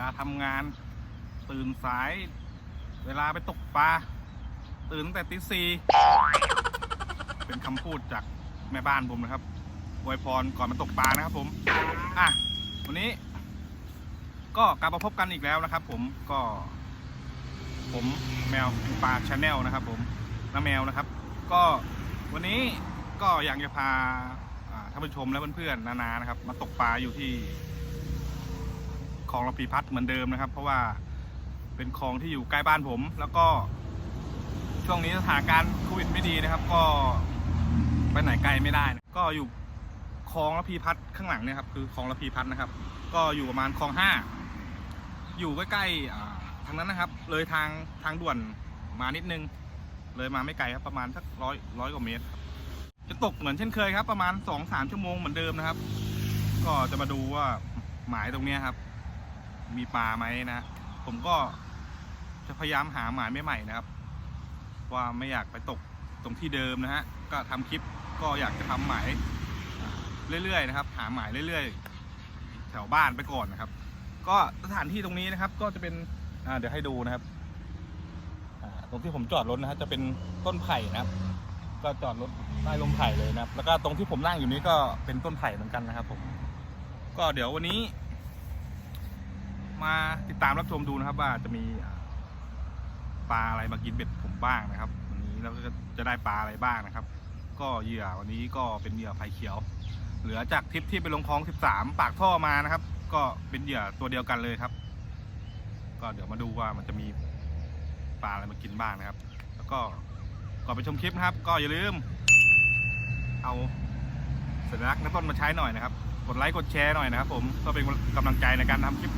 ลาทำงาน ตื่นสาย เวลาไปตกปลาตื่นแต่ตีสี่เป็นคำพูดจากแม่บ้านผมนะครับอวยพรก่อนมาตกปลานะครับผม อะ วันนี้ ก็กลับมาพบกันอีกแล้วนะครับ ผมก็ ผมแมวปลาชาแนลนะครับ ผมน้าแมวนะครับ ก็วันนี้ก็อยากจะพาอ่าท่านผู้ชมและเพื่อนๆนานานะครับ มาตกปลาอยู่ที่ คลองระพีพัฒน์เหมือนเดิมนะครับ เพราะว่าเป็นคลองที่อยู่ใกล้บ้านผม แล้วก็ช่วงนี้สถานการณ์โควิดไม่ดีนะครับ ก็ไปไหนไกลไม่ได้นะก็อยู่คลองระพีพัฒน์ข้างหลังเนี่ยครับคือคลองระพีพัฒน์นะครับ ก็อยู่ประมาณคลองห้าอยู่ใกล้ๆทางนั้นนะครับ เลยทางทางด่วนมานิดนึง เลยมาไม่ไกลครับประมาณสักร้อยร้อยกว่าเมตรจะตกเหมือนเช่นเคยครับ ประมาณสองสามชั่วโมงเหมือนเดิมนะครับ ก็จะมาดูว่าหมายตรงนี้ครับ มีปลาไหมนะ ผมก็จะพยายามหาหมายใหม่ๆนะครับ ว่าไม่อยากไปตกตรงที่เดิมนะฮะก็ทำคลิปก็อยากจะทำหมายเรื่อยๆนะครับ หาหมายเรื่อยๆ แถวบ้านไปก่อนนะครับ ก็สถานที่ตรงนี้นะครับ ก็จะเป็นเดี๋ยวให้ดูนะครับตรงที่ผมจอดรถนะฮะจะเป็นต้นไผ่นะครับ ก็จอดรถใต้ลมไผ่เลยนะครับ แล้วก็ตรงที่ผมนั่งอยู่นี้ก็เป็นต้นไผ่เหมือนกันนะครับผม ก็เดี๋ยววันนี้ มาติดตามรับชมดูนะครับ ว่าจะมีปลาอะไรมากินเบ็ดผมบ้างนะครับ วันนี้เราก็จะได้ปลาอะไรบ้างนะครับ ก็เหยื่อวันนี้ก็เป็นเหยื่อไผ่เขียว เหลือจากทริปที่ไปลงคลอง 13 ปากท่อมานะครับ ก็เป็นเหยื่อตัวเดียวกันเลยครับ ก็เดี๋ยวมาดูว่ามันจะมีปลาอะไรมากินบ้างนะครับ แล้วก็ก่อนไปชมคลิปนะครับ ก็อย่าลืม เอาสัญลักษณ์น้ำต้นมาใช้หน่อยนะครับ กดไลค์กดแชร์หน่อยนะครับ ผมก็เป็นกำลังใจในการทำคลิป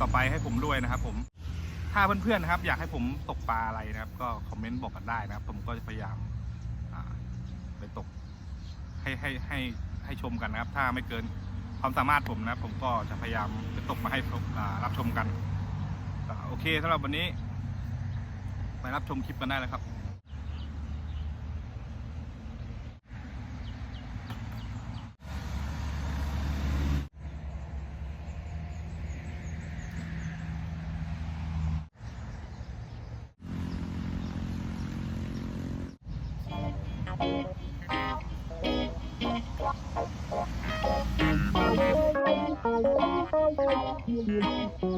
ต่อไปให้ผมด้วยนะครับ ผมถ้าเพื่อนๆนะครับ อยากให้ผมตกปลาอะไรนะครับ ก็คอมเมนต์บอกกันได้นะครับ ผมก็จะพยายามไปตก ให้ให้ให้ให้ชมกันนะครับ ถ้าไม่เกินความสามารถผมนะผมก็จะพยายามไปตกมาให้รับชมกัน โอเคสำหรับวันนี้ ไปรับชมคลิปกันได้เลยครับ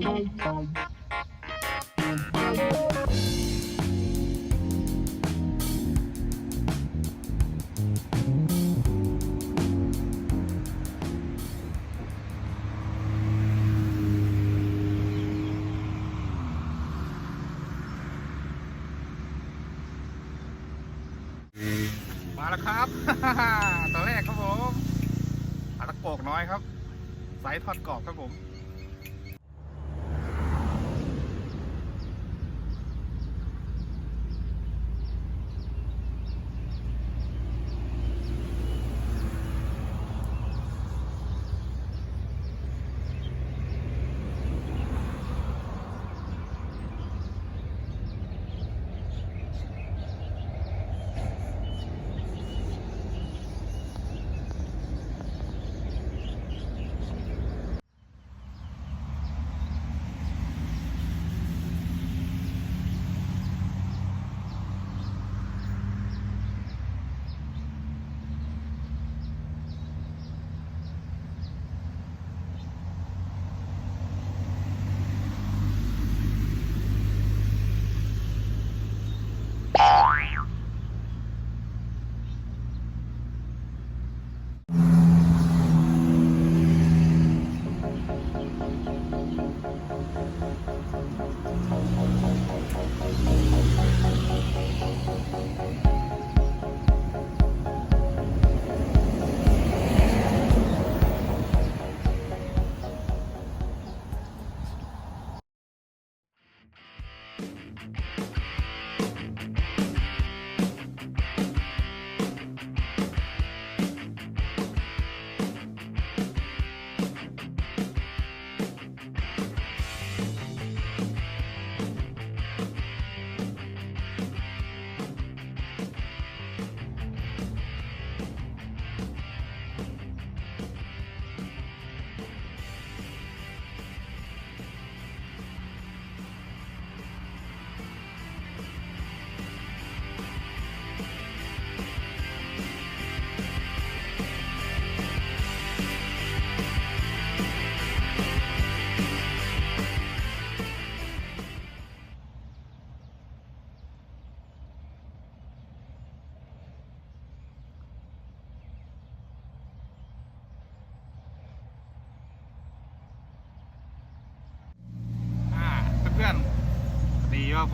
มา ไซส์ทอดกรอบครับผม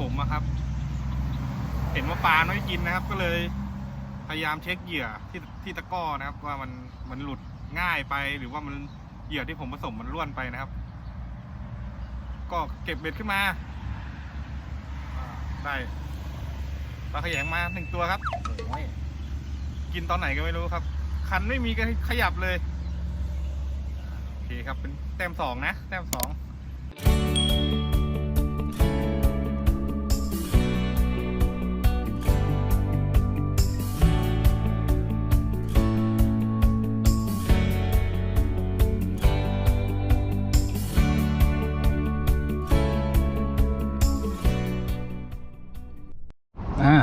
ผมอะครับ เห็นว่าปลาน้อยกินนะครับ ก็เลยพยายามเช็คเหยื่อที่ที่ตะก้อนะครับ ว่ามันมันหลุดง่ายไปหรือว่ามันเหยื่อที่ผมผสมมันร่วนไปนะครับ ก็เก็บเบ็ดขึ้นมาได้ปลาขยงมาหนึ่งตัวครับโอ้ยกินตอนไหนก็ไม่รู้ครับ คันไม่มีกันขยับเลย โอเคครับเป็นแต้มสองนะ แต้มสอง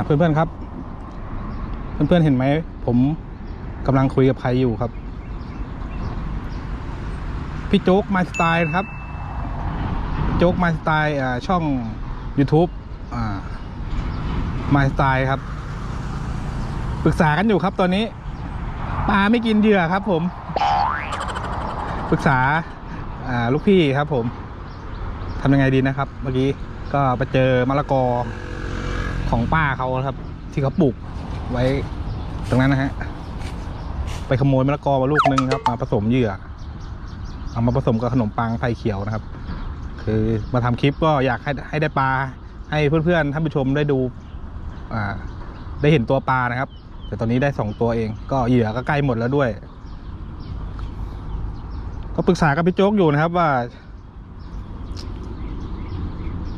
เพื่อนๆครับ เพื่อนๆเห็นไหม ผมกำลังคุยกับใครอยู่ครับ พี่โจ๊กมาสไตล์ครับ โจ๊กมาสไตล์ช่อง YouTube มาสไตล์ครับ ปรึกษากันอยู่ครับตอนนี้ปลาไม่กินเหยื่อครับ ผม ปรึกษาลูกพี่ครับ ผมทำยังไงดีนะครับ เมื่อกี้ก็ไปเจอมะละกอ ของป้าเขาครับ ที่เขาปลูกไว้ตรงนั้นนะฮะ ไปขโมยมะละกอมาลูกนึงครับ มาผสมเหยื่อ เอามาผสมกับขนมปังไผ่เขียวนะครับ คือมาทำคลิปก็อยากให้ให้ได้ปลา ให้เพื่อนๆท่านผู้ชมได้ดู อ่า ได้เห็นตัวปลานะครับ แต่ตอนนี้ได้สองตัวเอง ก็เหยื่อก็ใกล้หมดแล้วด้วย ก็ปรึกษากับพี่โจ๊กอยู่นะครับว่า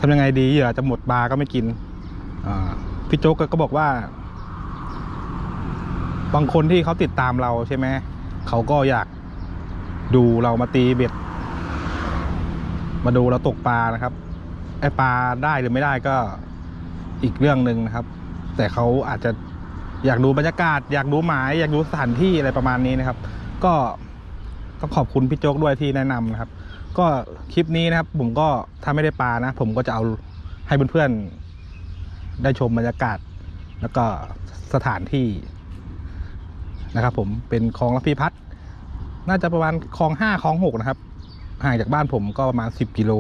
ทำยังไงดีเหยื่อจะหมดปลาก็ไม่กิน พี่โจ๊กก็บอกว่า บางคนที่เขาติดตามเราใช่ไหมเขาก็อยากดูเรามาตีเบ็ด มาดูเราตกปลานะครับ ไอปลาได้หรือไม่ได้ก็อีกเรื่องหนึ่งนะครับ แต่เขาอาจจะอยากดูบรรยากาศ อยากดูหมาย อยากดูสถานที่อะไรประมาณนี้นะครับ ก็ต้องขอบคุณพี่โจ๊กด้วยที่แนะนำนะครับ ก็คลิปนี้นะครับ ผมก็ถ้าไม่ได้ปลานะ ผมก็จะเอาให้เพื่อนๆ ได้ชมบรรยากาศ แล้วก็สถานที่นะครับ ผมเป็นคลองระพีพัฒน์น่าจะประมาณคลองห้าคลองหกนะครับ ห่างจากบ้านผมก็ประมาณสิบกิโล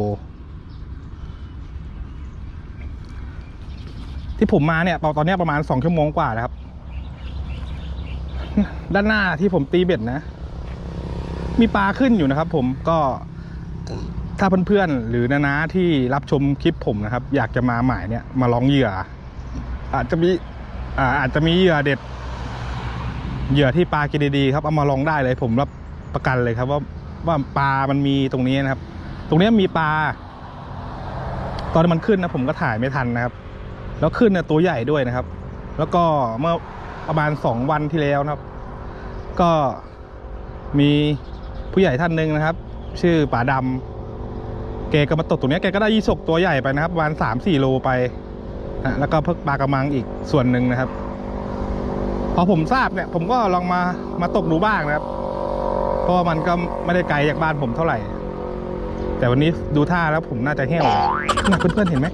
ที่ผมมาเนี่ยตอนนี้ประมาณสองชั่วโมงกว่าแล้วครับ ด้านหน้าที่ผมตีเบ็ดนะ มีปลาขึ้นอยู่นะครับ ผมก็ ถ้าเพื่อนๆหรือนานาที่รับชมคลิปผมนะครับ อยากจะมาหมายเนี่ยมาลองเหยื่อ อาจจะมีอาจจะมีเหยื่อเด็ด เหยื่อที่ปลากินดีๆครับเอามาลองได้เลยผมรับประกันเลยครับว่าว่าปลามันมีตรงนี้นะครับ ตรงนี้มีปลา ตอนมันขึ้นนะผมก็ถ่ายไม่ทันนะครับ แล้วขึ้นเนี่ยตัวใหญ่ด้วยนะครับ แล้วก็เมื่อประมาณสองวันที่แล้วนะครับ ก็มีผู้ใหญ่ท่านหนึ่งนะครับ ชื่อป๋าดำ แกก็มาตกตรงนี้แกก็ได้ยี่สกตัวใหญ่ไปนะครับประมาณสามสี่โลไปนะแล้วก็เพิ่งปลากระมังอีกส่วนหนึ่งนะครับ พอผมทราบเนี่ย ผมก็ลองมามาตกดูบ้างนะครับ เพราะว่ามันก็ไม่ได้ไกลจากบ้านผมเท่าไหร่ แต่วันนี้ดูท่าแล้วผมน่าจะแห้วน่ะเพื่อนๆเห็นไหม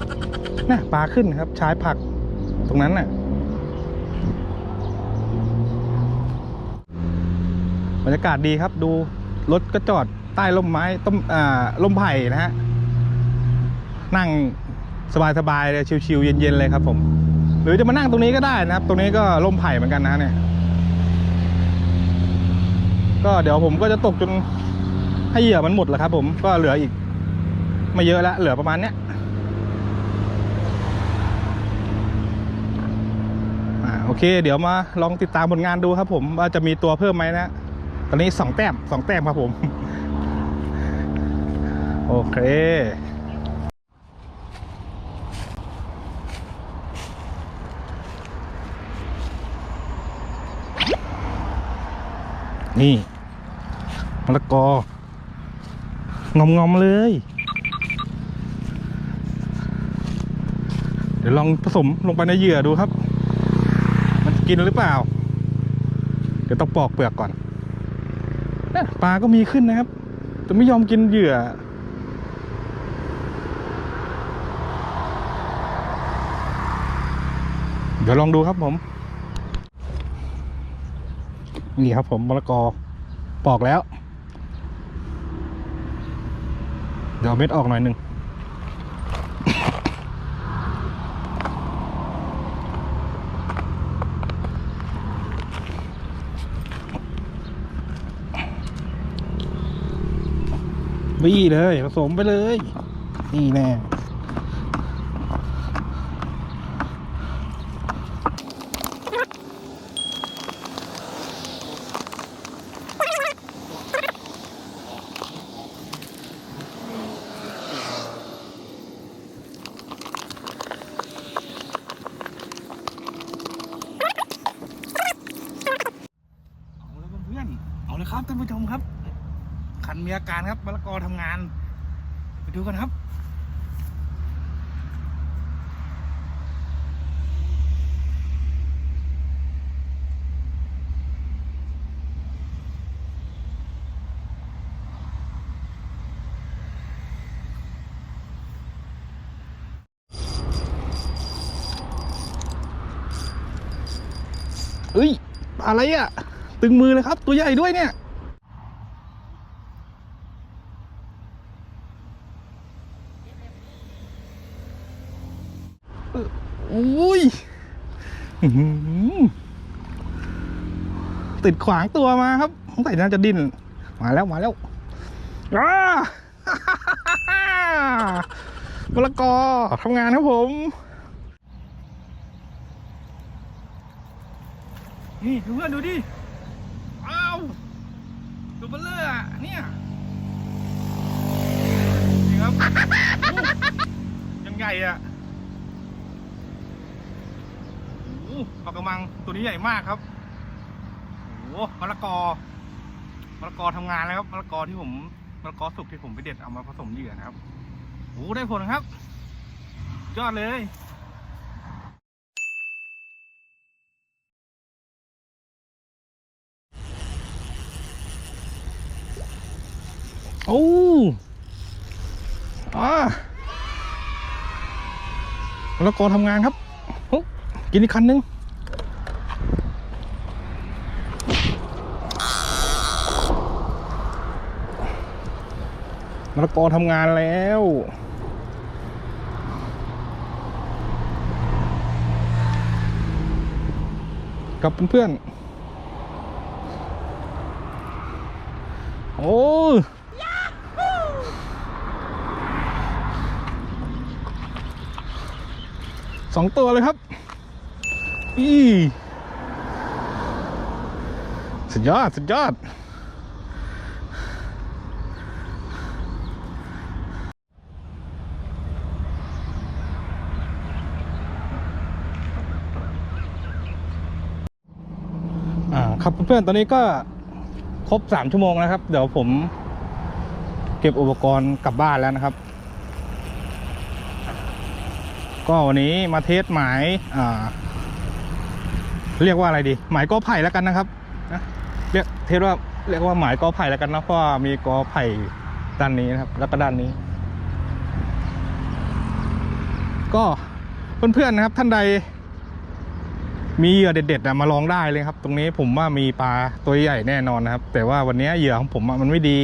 น่ะปลาขึ้นครับใช้ผักตรงนั้นน่ะบรรยากาศดีครับดูรถก็จอดใต้ร่มไม้ต้มอ่าร่มไผ่นะฮะ นั่งสบายๆเลยชิวๆเย็นๆเลยครับ ผม หรือจะมานั่งตรงนี้ก็ได้นะครับ ตรงนี้ก็ร่มไผ่เหมือนกันนะเนี่ย ก็เดี๋ยวผมก็จะตกจนให้เหยื่อมันหมดแล้วครับ ผมก็เหลืออีก ไม่เยอะล้วเหลือประมาณเนี้ยโอเค เดี๋ยวมาลองติดตามผลงานดูครับ ผมว่าจะมีตัวเพิ่มไหมนะ ตอนนี้สองแต้มสองแต้มครับผม โอเค นี่มะละกองอมงอมๆเลย เดี๋ยวลองผสมลงไปในเหยื่อดูครับ มันจะกินหรือเปล่า เดี๋ยวต้องปอกเปลือกก่อนปลาก็มีขึ้นนะครับ แต่ไม่ยอมกินเหยื่อเดี๋ยวลองดูครับผม นี่ครับผมมะละกอปอกแล้ว เดี๋ยวเม็ดออกหน่อยหนึ่งบี้เลยผสมไปเลย นี่แน่ คันมีอาการครับมะละกอทำงาน ไปดูกันครับเอ้ยอะไรอะ ตึงมือเลยครับ ตัวใหญ่ด้วยเนี่ย อุ้ยอื้อหือติดขวางตัวมาครับสงสัยน่าจะดิ้นมาแล้วมาแล้วอ้ามะละกอทำงานครับผมนี่ดูเพื่อนดูดิอ้าวตัวเบลเลอร์อะเนี่ยนี่ครับโอ้ยังใหญ่อะโอ้โห ปลากระมังตัวนี้ใหญ่มากครับโอ้มะละกอมะละกอทำงานแล้วครับมะละกอที่ผมมะละกอสุกที่ผมไปเด็ดเอามาผสมเหยื่อนะครับโอ้ได้ผลครับ ยอดเลยโอ้อ่ามะละกอทำงานครับ กินอีกคันนึงมะละกอทำงานแล้วกับเพื่อนๆ โอ้สองตัวเลยครับ อีสุดยอด สุดยอด อ่า ครับเพื่อนๆ ตอนนี้ก็ครบสามชั่วโมงแล้วครับ เดี๋ยวผมเก็บอุปกรณ์กลับบ้านแล้วนะครับ ก็วันนี้มาเทสหมายอ่า เรียกว่าอะไรดี หมายกอไผ่แล้วกันนะครับนะเรียกเทสว่าเรียกว่าหมายกอไผ่แล้วกันนะเพราะมีกอไผ่ด้านนี้นะครับ แล้วก็ด้านนี้ ก็เพื่อนๆนะครับ ท่านใด มีเหยื่อเด็ดๆมาลองได้เลยครับ ตรงนี้ผมว่ามีปลาตัวใหญ่แน่นอนนะครับ แต่ว่าวันนี้เหยื่อของผมมันไม่ดี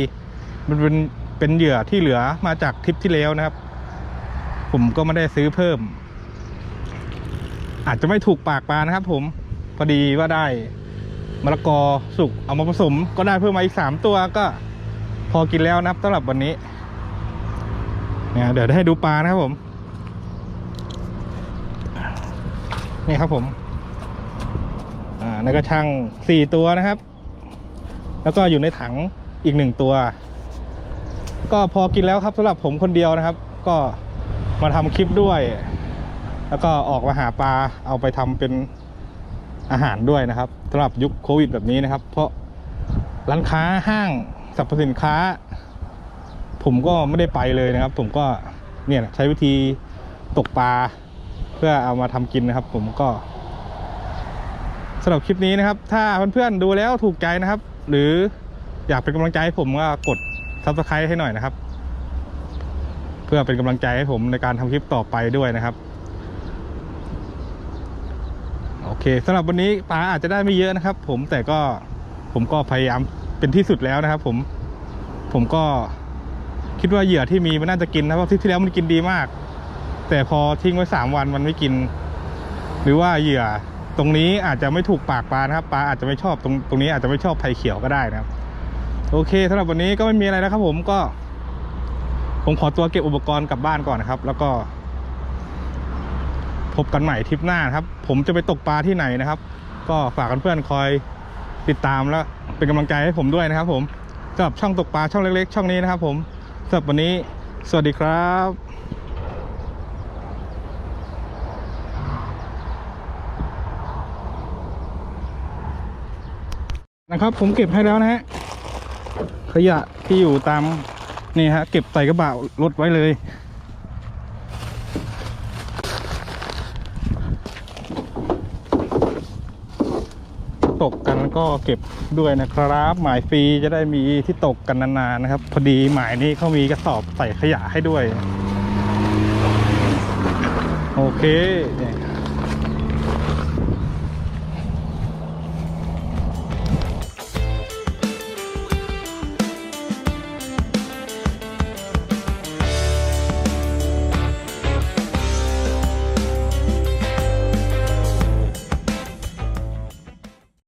มันเป็นเป็นเหยื่อที่เหลือมาจากทริปที่แล้วนะครับ ผมก็ไม่ได้ซื้อเพิ่ม อาจจะไม่ถูกปากปลานะครับผม พอดีว่าได้มะละกอสุกเอามาผสม ก็ได้เพิ่มมาอีกสามตัวก็พอกินแล้วนะครับสำหรับวันนี้เนี่ยเดี๋ยวได้ให้ดูปลานะครับผม นี่ครับผมอ่าในกระชังสี่ตัวนะครับ แล้วก็อยู่ในถังอีกหนึ่งตัว ก็พอกินแล้วครับสำหรับผมคนเดียวนะครับ ก็มาทำคลิปด้วย แล้วก็ออกมาหาปลาเอาไปทำเป็น อาหารด้วยนะครับสำหรับยุคโควิดแบบนี้นะครับ เพราะร้านค้าห้างสรรพสินค้า ผมก็ไม่ได้ไปเลยนะครับ ผมก็เนี่ยใช้วิธีตกปลาเพื่อเอามาทำกินนะครับ ผมก็สำหรับคลิปนี้นะครับ ถ้าเพื่อนๆดูแล้วถูกใจนะครับ หรืออยากเป็นกำลังใจให้ผมก็กด subscribe ให้หน่อยนะครับ เพื่อเป็นกำลังใจให้ผมในการทำคลิปต่อไปด้วยนะครับ โอเคสำหรับวันนี้ปลาอาจจะได้ไม่เยอะนะครับ ผมแต่ก็ผมก็พยายามเป็นที่สุดแล้วนะครับ ผมผมก็คิดว่าเหยื่อที่มีมันน่าจะกินนะเพราะทริปที่แล้วมันกินดีมาก แต่พอทิ้งไว้สามวันมันไม่กิน หรือว่าเหยื่อตรงนี้อาจจะไม่ถูกปากปลานะครับปลาอาจจะไม่ชอบตรงตรงนี้อาจจะไม่ชอบไผ่เขียวก็ได้นะครับ โอเคสำหรับวันนี้ก็ไม่มีอะไรนะครับ ผมก็ ผมขอตัวเก็บอุปกรณ์กลับบ้านก่อนนะครับ แล้วก็ พบกันใหม่ทริปหน้านครับ ผมจะไปตกปลาที่ไหนนะครับ ก็ฝากเพื่อนๆคอยติดตามแล้วเป็นกำลังใจให้ผมด้วยนะครับ ผมสำหรับช่องตกปลาช่องเล็ก ๆ ช่องนี้นะครับ ผมสำหรับวันนี้ สวัสดีครับนะครับผมเก็บให้แล้วนะฮะขยะที่อยู่ตามนี่ฮะเก็บใส่กระบะรถไว้เลย ตกกันก็เก็บด้วยนะครับ หมายฟรีจะได้มีที่ตกกันนานๆนะครับ พอดีหมายนี้เขามีกระสอบใส่ขยะให้ด้วย โอเคเนี่ย